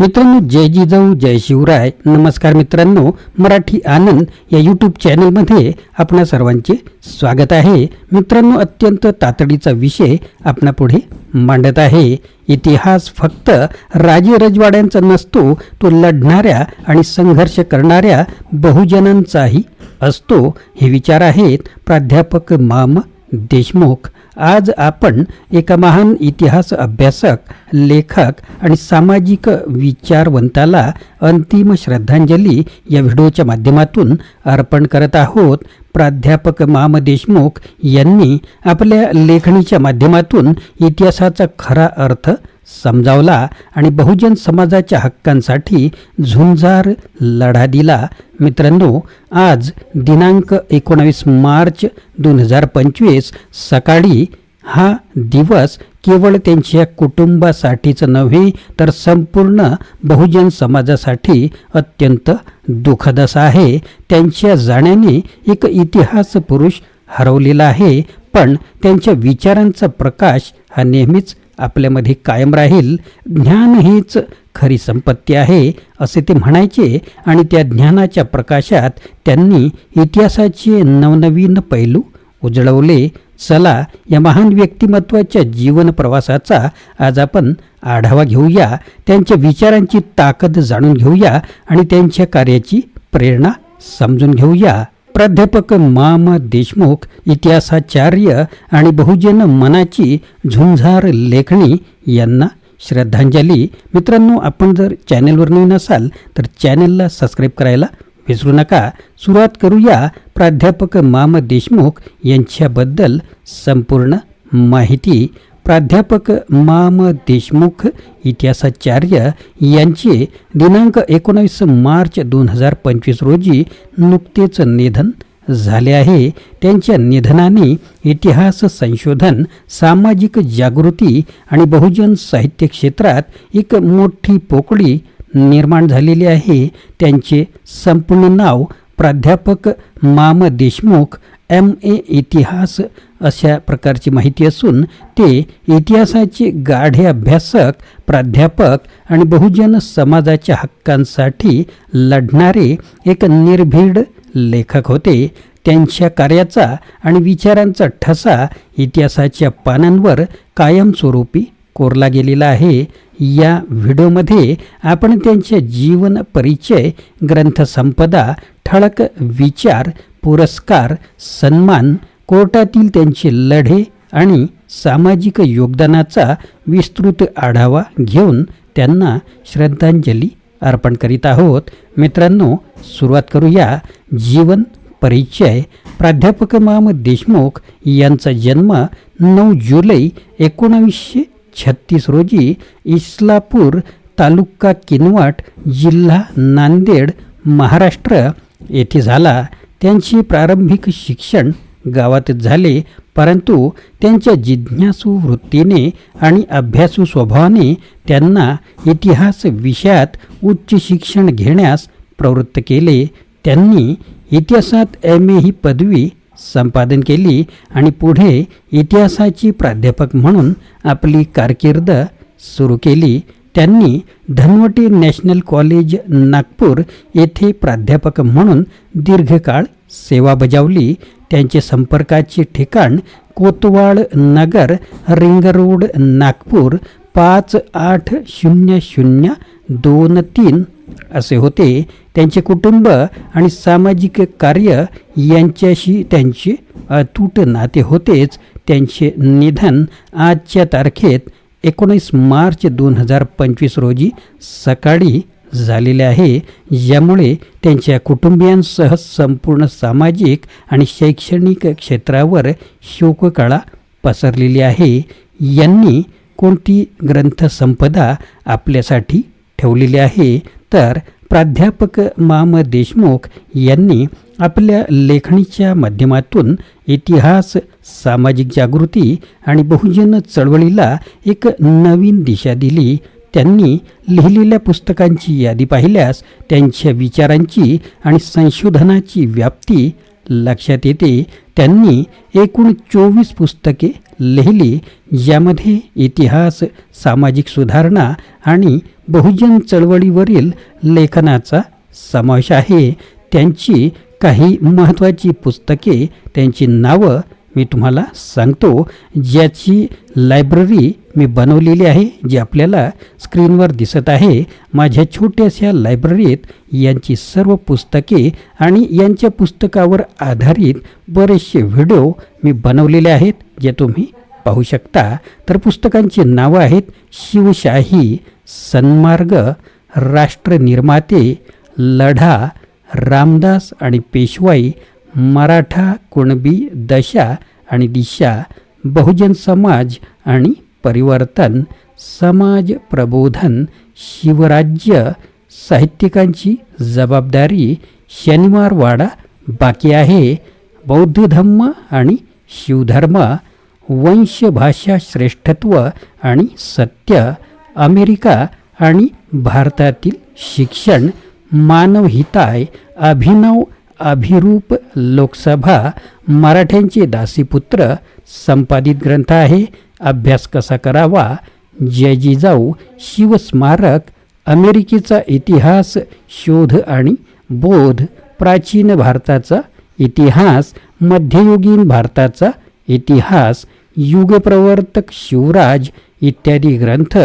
मित्रांनो जय जिजाऊ जय शिवराय. नमस्कार मित्रांनो मराठी आनंद या यूट्यूब चॅनलमध्ये आपणा सर्वांचे स्वागत आहे. मित्रांनो अत्यंत तातडीचा विषय आपणापुढे मांडत आहे. इतिहास फक्त राजे रजवाड्यांचा नसतो तो लढणाऱ्या आणि संघर्ष करणाऱ्या बहुजनांचाही असतो. हे विचार आहेत प्राध्यापक माम देशमुख. आज आपण एका महान इतिहास अभ्यासक लेखक आणि सामाजिक विचारवंताला अंतिम श्रद्धांजली या व्हिडिओच्या माध्यमातून अर्पण करत आहोत. प्राध्यापक माम देशमुख यांनी आपल्या लेखणीच्या माध्यमातून इतिहासाचा खरा अर्थ समजावला आणि बहुजन समाजाच्या हक्कांसाठी झुंजार लढा दिला. मित्रांनो आज दिनांक एकोणावीस मार्च दोन हजार पंचवीस सकाळी हा दिवस केवळ त्यांच्या कुटुंबासाठीच नव्हे तर संपूर्ण बहुजन समाजासाठी अत्यंत दुःखद असा आहे. त्यांच्या जाण्याने एक इतिहास पुरुष हरवलेला आहे पण त्यांच्या विचारांचा प्रकाश हा नेहमीच आपल्यामध्ये कायम राहील. ज्ञान हीच खरी संपत्ती आहे असे ते म्हणायचे आणि त्या ज्ञानाच्या प्रकाशात त्यांनी इतिहासाचे नवनवीन पैलू उजळवले. चला या महान व्यक्तिमत्वाच्या जीवन प्रवासाचा आज आपण आढावा घेऊया. त्यांच्या विचारांची ताकद जाणून घेऊया आणि त्यांच्या कार्याची प्रेरणा समजून घेऊया. प्राध्यापक माम देशमुख इतिहासाचार्य आणि बहुजन मनाची झुंझार लेखणी यांना श्रद्धांजली. मित्रांनो आपण जर चॅनेलवर नवीन असाल तर चॅनेलला सबस्क्राईब करायला विसरू नका. सुरुवात करूया प्राध्यापक माम देशमुख यांच्याबद्दल संपूर्ण माहिती. प्राध्यापक माम देशमुख इतिहासाचार्य यांचे दिनांक एकोणावीस मार्च दोन हजार पंचवीस रोजी नुकतेच निधन झाले आहे. त्यांच्या निधनाने इतिहास संशोधन सामाजिक जागृती आणि बहुजन साहित्य क्षेत्रात एक मोठी पोकळी निर्माण झालेली आहे. त्यांचे संपूर्ण नाव प्राध्यापक माम देशमुख एम ए इतिहास अशा प्रकारची माहिती असून ते इतिहासाचे गाढे अभ्यासक प्राध्यापक आणि बहुजन समाजाच्या हक्कांसाठी लढणारे एक निर्भीड लेखक होते. त्यांच्या कार्याचा आणि विचारांचा ठसा इतिहासाच्या पानांवर कायमस्वरूपी कोरला गेलेला आहे. या व्हिडिओमध्ये आपण त्यांच्या जीवन परिचय ग्रंथसंपदा ठळक विचार पुरस्कार सन्मान कोर्टातील त्यांचे लढे आणि सामाजिक योगदानाचा विस्तृत आढावा घेऊन त्यांना श्रद्धांजली अर्पण करीत आहोत. मित्रांनो सुरुवात करूया. जीवन परिचय. प्राध्यापक माम देशमुख यांचा जन्म नऊ जुलै एकोणावीसशे छत्तीस रोजी इस्लापूर तालुका किनवट जिल्हा नांदेड महाराष्ट्र येथे झाला. त्यांचे प्रारंभिक शिक्षण गावातच झाले परंतु त्यांच्या जिज्ञासू वृत्तीने आणि अभ्यासू स्वभावाने त्यांना इतिहास विषयात उच्च शिक्षण घेण्यास प्रवृत्त केले. त्यांनी इतिहासात एम. ए. ही पदवी संपादन केली आणि पुढे इतिहासाची प्राध्यापक म्हणून आपली कारकीर्द सुरू केली. त्यांनी धनवटी नॅशनल कॉलेज नागपूर येथे प्राध्यापक म्हणून दीर्घकाळ सेवा बजावली. त्यांचे संपर्काचे ठिकाण कोतवाळ नगर रिंग रोड नागपूर पाच आठ शून्य शून्य दोन तीन असे होते. त्यांचे कुटुंब आणि सामाजिक कार्य यांच्याशी त्यांचे अतूट नाते होतेच. त्यांचे निधन आजच्या तारखेत एकोणीस मार्च दोन हजार पंचवीस रोजी सकाळी झालेले आहे. ज्यामुळे त्यांच्या कुटुंबियांसह संपूर्ण सामाजिक आणि शैक्षणिक क्षेत्रावर शोककळा पसरलेली आहे. यांनी कोणती ग्रंथसंपदा आपल्यासाठी ठेवलेली आहे? तर प्राध्यापक माम देशमुख यांनी आपल्या लेखणीच्या माध्यमातून इतिहास सामाजिक जागृती आणि बहुजन चळवळीला एक नवीन दिशा दिली. त्यांनी लिहिलेल्या पुस्तकांची यादी पाहिल्यास त्यांच्या विचारांची आणि संशोधनाची व्याप्ती लक्षात येते. त्यांनी एकूण चोवीस पुस्तके लिहिली ज्यामध्ये इतिहास सामाजिक सुधारणा आणि बहुजन चळवळीवरील लेखनाचा समावेश आहे. त्यांची काही महत्त्वाची पुस्तके त्यांची नावं मी तुम्हाला सांगतो ज्याची लायब्ररी मी बनवलेली आहे जी आपल्याला स्क्रीनवर दिसत आहे माझ्या छोट्याशा लायब्ररीत यांची सर्व पुस्तके आणि यांच्या पुस्तकावर आधारित बरेचसे व्हिडिओ मी बनवलेले आहेत जे तुम्ही पाहू शकता. तर पुस्तकांची नावं आहेत शिवशाही सन्मार्ग राष्ट्रनिर्माते लढा रामदास आणि पेशवाई मराठा कुणबी दशा आणि दिशा बहुजन समाज आणि परिवर्तन समाज प्रबोधन शिवराज्य साहित्यिकांची जबाबदारी शनिवारवाडा बाकी आहे. बौद्ध धम्म आणि शिवधर्म वंशभाषा श्रेष्ठत्व आणि सत्य अमेरिका आणि भारतातील शिक्षण मानवहिताय अभिनव अभिरूप लोकसभा मराठ्यांचे दासीपुत्र संपादित ग्रंथ आहे. अभ्यास कसा करावा? जय जिजाऊ शिवस्मारक अमेरिकेचा इतिहास शोध आणि बोध प्राचीन भारताचा इतिहास मध्ययुगीन भारताचा इतिहास युगप्रवर्तक शिवराज इत्यादी ग्रंथ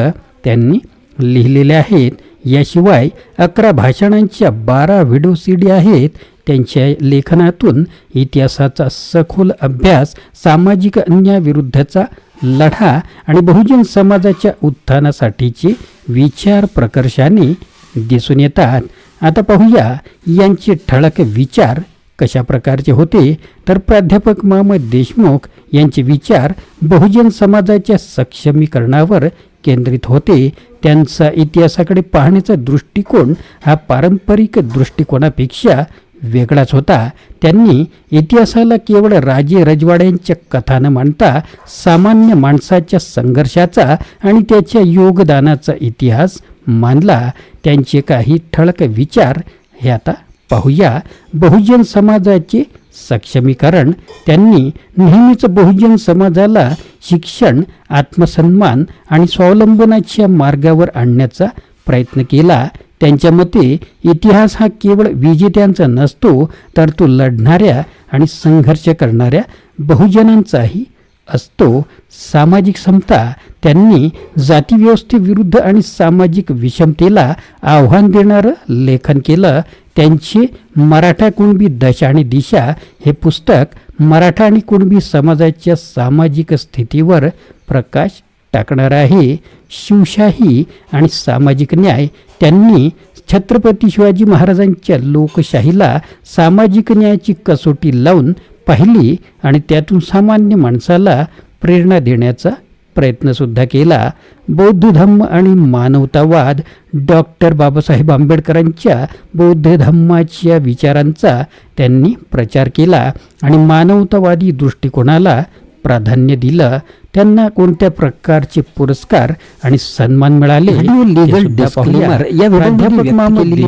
त्यांनी लिहिलेले आहेत. याशिवाय अकरा भाषणांच्या बारा व्हिडिओ सी डी आहेत. त्यांच्या लेखनातून इतिहासाचा सखोल अभ्यास सामाजिक अन्यायाविरुद्धचा लढा आणि बहुजन समाजाच्या उत्थानासाठीचे विचार प्रकर्षाने दिसून येतात. आता पाहूया यांचे ठळक विचार कशा प्रकारचे होते तर प्राध्यापक महमद देशमुख यांचे विचार बहुजन समाजाच्या सक्षमीकरणावर केंद्रित होते. त्यांचा इतिहासाकडे पाहण्याचा दृष्टिकोन हा पारंपरिक दृष्टिकोनापेक्षा वेगळाच होता. त्यांनी इतिहासाला केवळ राजे रजवाड्यांच्या कथा न मांडता सामान्य माणसाच्या संघर्षाचा आणि त्याच्या योगदानाचा इतिहास मानला. त्यांचे काही ठळक विचार हे आता पाहूया बहुजन समाजाचे सक्षमीकरण. त्यांनी नेहमीच बहुजन समाजाला शिक्षण आत्मसन्मान आणि स्वावलंबनाच्या मार्गावर आणण्याचा प्रयत्न केला. त्यांच्या मते इतिहास हा केवळ विजेत्यांचा नसतो तर तो लढणाऱ्या आणि संघर्ष करणाऱ्या बहुजनांचाही असतो. सामाजिक समता त्यांनी जातीव्यवस्थेविरुद्ध आणि सामाजिक विषमतेला आव्हान देणारं लेखन केलं. त्यांची मराठा कुणबी दशा आणि दिशा हे पुस्तक मराठा आणि कुणबी समाजाच्या सामाजिक स्थितीवर प्रकाश टाकणार आहे. शिवशाही आणि सामाजिक न्याय त्यांनी छत्रपती शिवाजी महाराजांच्या लोकशाहीला सामाजिक न्यायाची कसोटी लावून पाहिली आणि त्यातून सामान्य माणसाला प्रेरणा देण्याचा प्रयत्नसुद्धा केला. बौद्ध धम्म आणि मानवतावाद डॉक्टर बाबासाहेब आंबेडकरांच्या बौद्ध धम्माच्या विचारांचा त्यांनी प्रचार केला आणि मानवतावादी दृष्टिकोनाला प्राधान्य दिलं. त्यांना कोणत्या प्रकारचे पुरस्कार आणि सन्मान मिळाले लीगल सुद्धा डिस्क्लेमर. या प्राध्यापक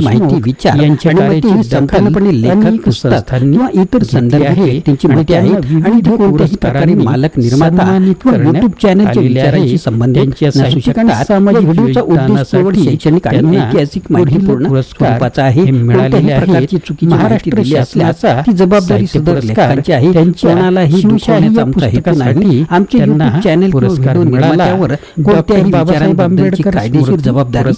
माहिती, विचार यांच्या कार्याची संकल्पने लेखक संस्थांनी किंवा इतर संदर्भ आहे. आणि माहिती आहे आणि ते कोणत्याही प्रकारे मालक निर्माता YouTube चॅनलच्या विचारांशी. संबंधित आणि शकतात. सामाजिक व्हिडिओचा उद्देश केवळ शैक्षणिक आणि ऐतिहासिक माहितीपूर्ण स्वरूपाचा आहे हे मिळालेले. प्रकारची चुकीची माहिती महाराष्ट्र शासनाचा ती जबाबदारी सदर पुरस्कार लेखकांची आहे त्यांच्या कोणालाही दुखवण्याचा आमचा हेतू नाही आमचे चॅनल पुरस्कार मिळाला. कोणत्याही बाबासाहेब आंबेडकर कायदेशीर जबाबदारी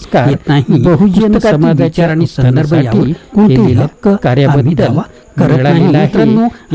नाही. बहुजन विचार आणि संदर्भ यावर केलेल्या हक्क कार्याबद्दल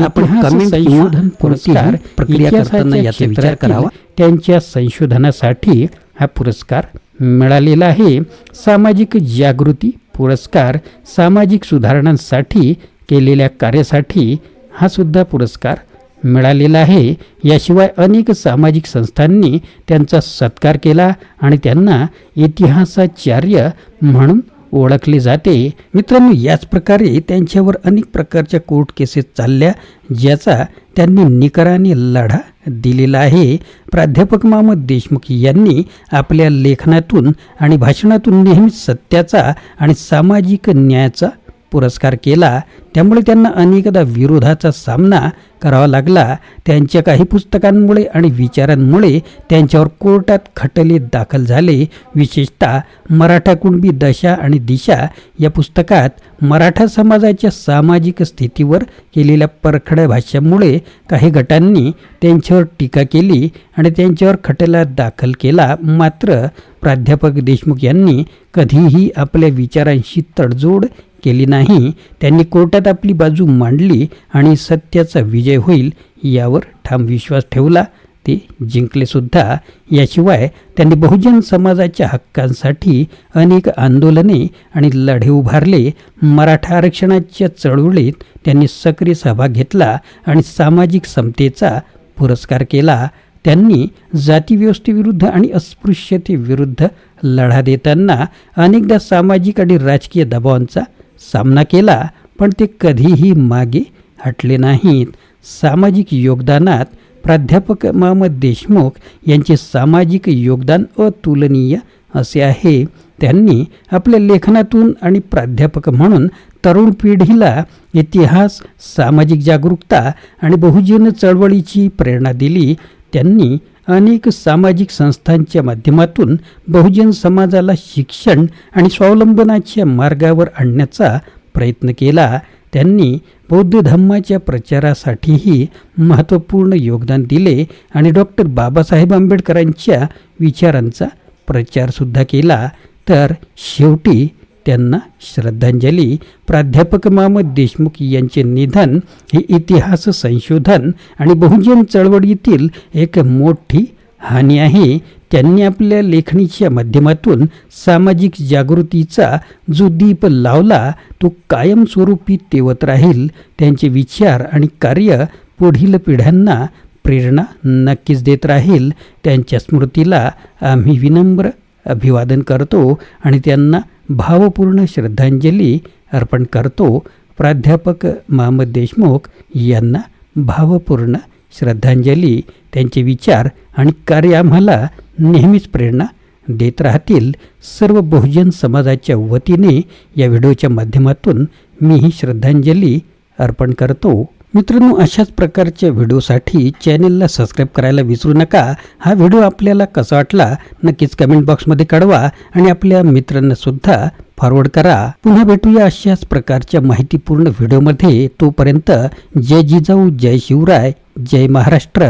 आपण संशोधन पुरस्कार प्रक्रिया करताना याचा विचार करावा. त्यांच्या संशोधनासाठी हा पुरस्कार मिळालेला आहे. सामाजिक जागृती पुरस्कार सामाजिक सुधारणांसाठी केलेल्या कार्यासाठी हा सुद्धा पुरस्कार मिळालेला आहे. याशिवाय अनेक सामाजिक संस्थांनी त्यांचा सत्कार केला आणि त्यांना इतिहासाचार्य म्हणून ओळखले जाते. मित्रांनो याच प्रकारे त्यांच्यावर अनेक प्रकारच्या कोर्ट केसेस चालल्या ज्याचा त्यांनी निकराने लढा दिलेला आहे. प्राध्यापक मामद देशमुख यांनी आपल्या लेखनातून आणि भाषणातून नेहमीच सत्याचा आणि सामाजिक न्यायाचा पुरस्कार केला त्यामुळे त्यांना अनेकदा विरोधाचा सामना करावा लागला. त्यांच्या काही पुस्तकांमुळे आणि विचारांमुळे त्यांच्यावर कोर्टात खटले दाखल झाले. विशेषतः मराठा कुणबी दशा आणि दिशा या पुस्तकात मराठा समाजाच्या सामाजिक स्थितीवर केलेल्या परखड्या भाष्यामुळे काही गटांनी त्यांच्यावर टीका केली आणि त्यांच्यावर खटला दाखल केला. मात्र प्राध्यापक देशमुख यांनी कधीही आपल्या विचारांशी तडजोड केली नाही त्यांनी कोर्टात आपली बाजू मांडली आणि सत्याचा विजय होईल यावर ठाम विश्वास ठेवला. ते जिंकलेसुद्धा याशिवाय त्यांनी बहुजन समाजाच्या हक्कांसाठी अनेक आंदोलने आणि लढे उभारले. मराठा आरक्षणाच्या चळवळीत त्यांनी सक्रिय सहभाग घेतला आणि सामाजिक समतेचा पुरस्कार केला. त्यांनी जातीव्यवस्थेविरुद्ध आणि अस्पृश्यतेविरुद्ध लढा देताना अनेकदा सामाजिक आणि राजकीय दबावांचा सामना केला पण ते कधीही मागे हटले नाहीत. सामाजिक योगदानात प्राध्यापक महम्मद देशमुख यांचे सामाजिक योगदान अतुलनीय असे आहे. त्यांनी आपल्या लेखनातून आणि प्राध्यापक म्हणून तरुण पिढीला इतिहास सामाजिक जागरूकता आणि बहुजन चळवळीची प्रेरणा दिली. त्यांनी अनेक सामाजिक संस्थांच्या माध्यमातून बहुजन समाजाला शिक्षण आणि स्वावलंबनाच्या मार्गावर आणण्याचा प्रयत्न केला. त्यांनी बौद्ध धम्माच्या प्रचारासाठीही महत्त्वपूर्ण योगदान दिले आणि डॉक्टर बाबासाहेब आंबेडकरांच्या विचारांचा प्रचारसुद्धा केला. तर शेवटी त्यांना श्रद्धांजली. प्राध्यापक मामद देशमुख यांचे निधन हे इतिहास संशोधन आणि बहुजन चळवळीतील एक मोठी हानी आहे. त्यांनी आपल्या लेखणीच्या माध्यमातून सामाजिक जागृतीचा जो दीप लावला तो कायमस्वरूपी तेवत राहील. त्यांचे विचार आणि कार्य पुढील पिढ्यांना प्रेरणा नक्कीच देत राहील. त्यांच्या स्मृतीला आम्ही विनम्र अभिवादन करतो आणि त्यांना भावपूर्ण श्रद्धांजली अर्पण करतो प्राध्यापक महम्मद देशमुख यांना भावपूर्ण श्रद्धांजली. त्यांचे विचार आणि कार्य आम्हाला नेहमीच प्रेरणा देत राहतील. सर्व बहुजन समाजाच्या वतीने या व्हिडिओच्या माध्यमातून मी ही श्रद्धांजली अर्पण करतो. मित्रांनो अशाच प्रकारच्या व्हिडिओसाठी चॅनेलला सबस्क्राईब करायला विसरू नका. हा व्हिडिओ आपल्याला कसा वाटला नक्कीच कमेंट बॉक्समध्ये कळवा आणि आपल्या मित्रांना सुद्धा फॉरवर्ड करा. पुन्हा भेटूया अशाच प्रकारच्या माहितीपूर्ण व्हिडिओमध्ये. तोपर्यंत जय जिजाऊ जय शिवराय जय महाराष्ट्र.